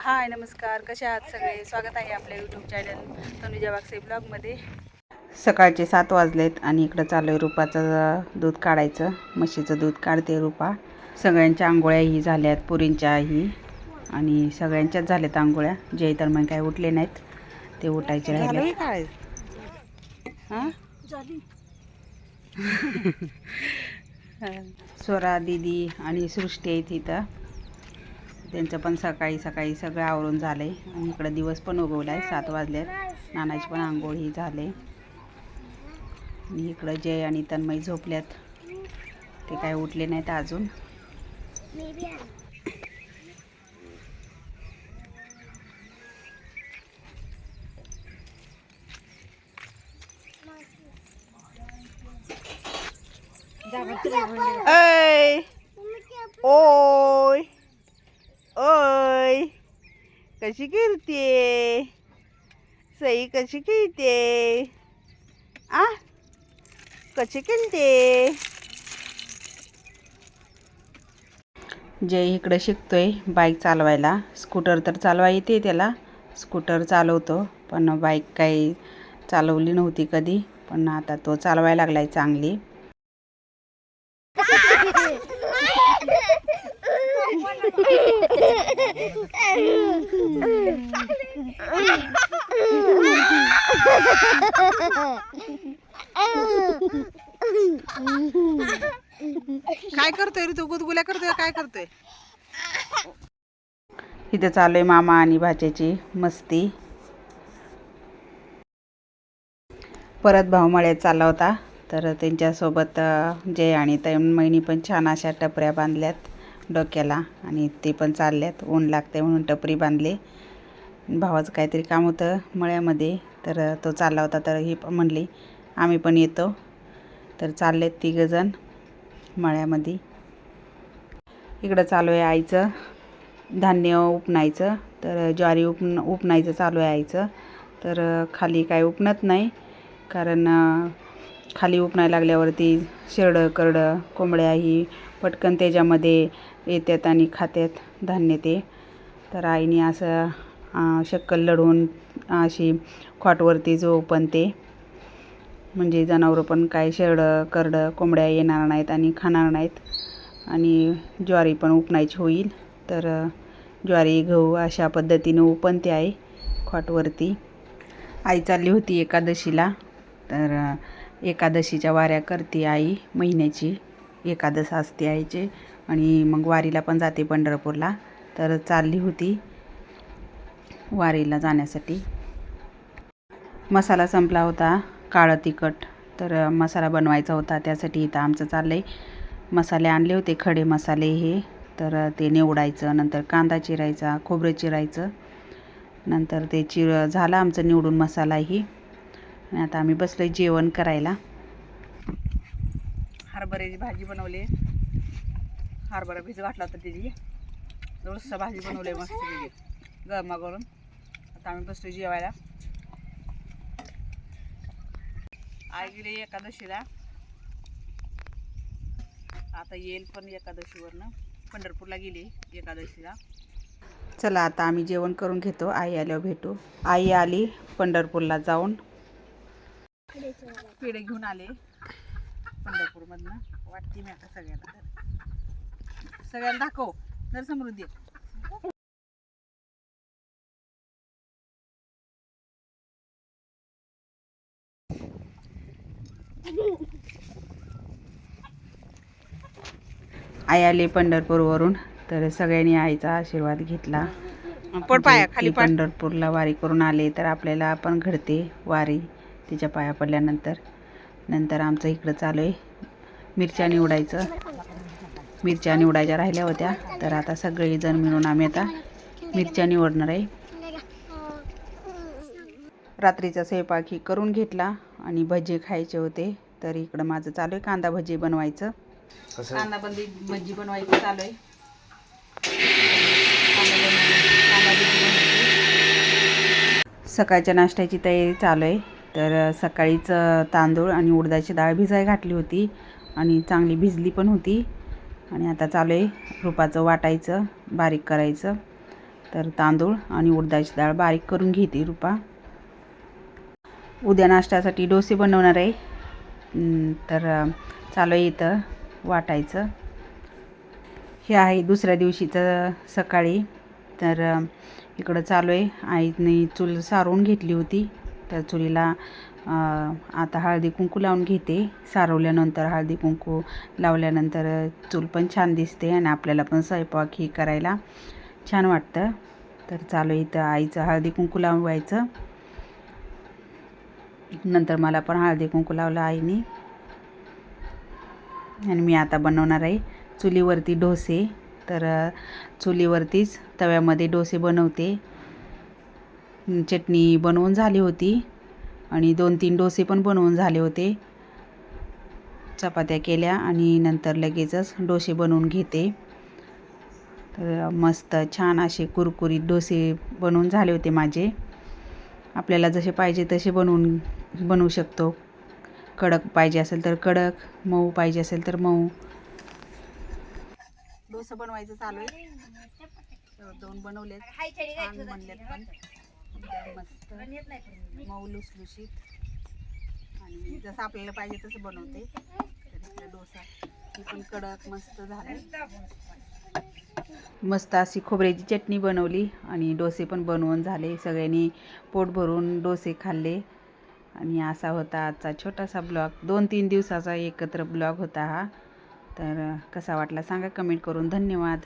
हाय नमस्कार. कसे आहात सगळे? स्वागत आहे आपल्या यूट्यूब चॅनल तनुजा वागसे ब्लॉगमध्ये सकाळचे सात वाजलेत आणि इकडं चालू आहे रुपाचं दूध काढायचं. म्हशीचं दूध काढते रुपा. सगळ्यांच्या आंघोळ्याही झाल्यात पुरींच्याही आणि सगळ्यांच्याच झाल्यात आंघोळ्या. जे तर मग काय उठले नाहीत ते उठायचे राहिले हां. स्वरा दीदी आणि सृष्टी आहेत इथं. त्यांचं पण सकाळी सकाळी सगळं आवरून झालं आहे आणि इकडं दिवस पण उगवला आहे सात वाजल्यात. नानाची पण आंघोळ ही झाले. आणि इकडं जय आणि तन्मय झोपल्यात. ते काय उठले नाहीत अजून. ओय! ओय कशी गिरते सई कशी खेळते आ कशी खेळते जय इकडं शिकतोय बाईक चालवायला. स्कूटर तर चालवा येते त्याला. स्कूटर चालवतो पण बाईक काही चालवली नव्हती कधी. पण आता तो चालवायला लागलाय चांगली. काय करतोय रे तू? गुदगुल्या करतोय काय करतोय? इथं चालू आहे मामा आणि भाच्याची मस्ती. परत भाऊ मळ्यात चालला होता तर त्यांच्यासोबत जय आणि तैमणी पण छान अशा टपऱ्या बांधल्यात. डोक्याला आणि ते पण चालल्यात. ऊन लागते म्हणून टपरी बांधले. भावाचं काहीतरी काम होतं मळ्यामध्ये तर तो चालला होता तर ही पण म्हणली आम्ही पण येतो. तर चाललेत तिघंजण मळ्यामध्ये. इकडं चालू आहे आईचं धान्य उपणायचं तर ज्वारी उपन उपणायचं चालू आहे आईचं. तर खाली काय उपणत नाही कारण खाली उपणाय लागल्यावरती शेरडं करडं कोंबड्या ही पटकन त्याच्यामध्ये येतात आणि खात्यात धान्य ते. तर आईने असं शक्कल लढवून अशी खॉटवरती जो उपणते म्हणजे जनावरं पण काय शेरडं करडं कोंबड्या येणार नाहीत आणि खाणार नाहीत आणि ज्वारी पण उपणायची होईल. तर ज्वारी गहू अशा पद्धतीने उपणते आहे खॉटवरती आई चालली होती एकादशीला. तर एकादशीच्या वाऱ्या करते आई महिन्याची एकादश असते आईचे. आणि मग वारीला पण जाते पंढरपूरला. तर चालली होती वारीला जाण्यासाठी. मसाला संपला होता काळं तिखट. तर मसाला बनवायचा होता त्यासाठी इथं आमचं चाललं आहे मसाले आणले होते खडे मसाले हे. तर ते निवडायचं नंतर कांदा चिरायचा खोबरं चिरायचं. नंतर ते चिर झालं आमचं निवडून मसालाही. आणि आता आम्ही बसलो जेवण करायला. हरभऱ्याची भाजी बनवली. हरभरा भिजू घातला होता त्याची. थोडंसं भाजी बनवली मस्त गरमा करून. आता आम्ही बसलो जेवायला. आई गेली एकादशीला. आता येईल पण एकादशीवरनं. पंढरपूरला गेली एकादशीला. चला आता आम्ही जेवण करून घेतो. आई आल्यावर भेटू. आई आली पंढरपूरला जाऊन. पेढे घेऊन आले. पंढरपूरमधनं. वाटते मी आता सगळ्यांना. तर सगळ्यांना दाखव. जर समृद्धी आई आली पंढरपूरवरून. तर सगळ्यांनी आईचा आशीर्वाद घेतला. पड पाया, खाली. पंढरपूरला वारी करून आले. तर आपल्याला पण घडते वारी. तिच्या पाया पडल्यानंतर. नंतर आमचं इकडं चालू आहे. मिरच्या निवडायचं. मिरच्या निवडायच्या राहिल्या होत्या. तर आता सगळेजण मिळून आम्ही आता मिरच्या निवडणार आहे. रात्रीचा स्वयंपाक ही करून घेतला आणि भजी खायचे होते. तर इकडं माझं चालू आहे. कांदा भजी बनवायचं. कांदा बंदी भजी बनवायचं चालू आहे. सकाळच्या नाश्त्याची तयारी चालू आहे. तर सकाळीच तांदूळ आणि उडदाची डाळ भिजाय घातली होती आणि चांगली भिजली पण होती. आणि आता चालू आहे रुपाचं वाटायचं बारीक करायचं. तर तांदूळ आणि उडदाची डाळ बारीक करून घेते रुपा. उद्या नाश्त्यासाठी डोसे बनवणार आहे. तर चालू आहे इथं वाटायचं. हे आहे दुसऱ्या दिवशीचं सकाळी. तर इकडं चालू आहे. आईने चूल सारवून घेतली होती. तर चुलीला आता हळदी कुंकू लावून घेते. सारवल्यानंतर हळदी कुंकू लावल्यानंतर चूल पण छान दिसते आणि आपल्याला पण स्वयंपाक ही करायला छान वाटतं. तर चालू आहे इथं आईचं हळदी कुंकू लावायचं. नंतर मला पण हळदी कुंकू लावलं आईने. आणि मी आता बनवणार आहे चुलीवरती डोसे. तर चुलीवरतीच तव्यामध्ये डोसे बनवते. चटणी बनवून झाली होती आणि दोन तीन डोसे पण बनवून झाले होते. चपात्या केल्या आणि नंतर लगेचच डोसे बनवून घेते. तर मस्त छान असे कुरकुरीत डोसे बनवून झाले होते माझे. आपल्याला जसे पाहिजे तसे बनवून बनवू शकतो. कडक पाहिजे असेल तर कडक मऊ पाहिजे असेल तर मऊ. डोसं बनवायचं चालू आहे. दोन बनवले बनले एकदम मस्त. मऊ लुसलुशीत. आणि जसं आपल्याला पाहिजे तसं बनवते. तर डोसा. ही पण कडक मस्त झाला. मस्त अशी खोबऱ्याची चटणी बनवली आणि डोसे पण बनवून झाले. सगळ्यांनी पोट भरून डोसे खाल्ले. आणि असा होता आजचा छोटासा ब्लॉग. दोन तीन दिवसाचा एकत्र ब्लॉग होता हा. तर कसा वाटला सांगा कमेंट करून. धन्यवाद.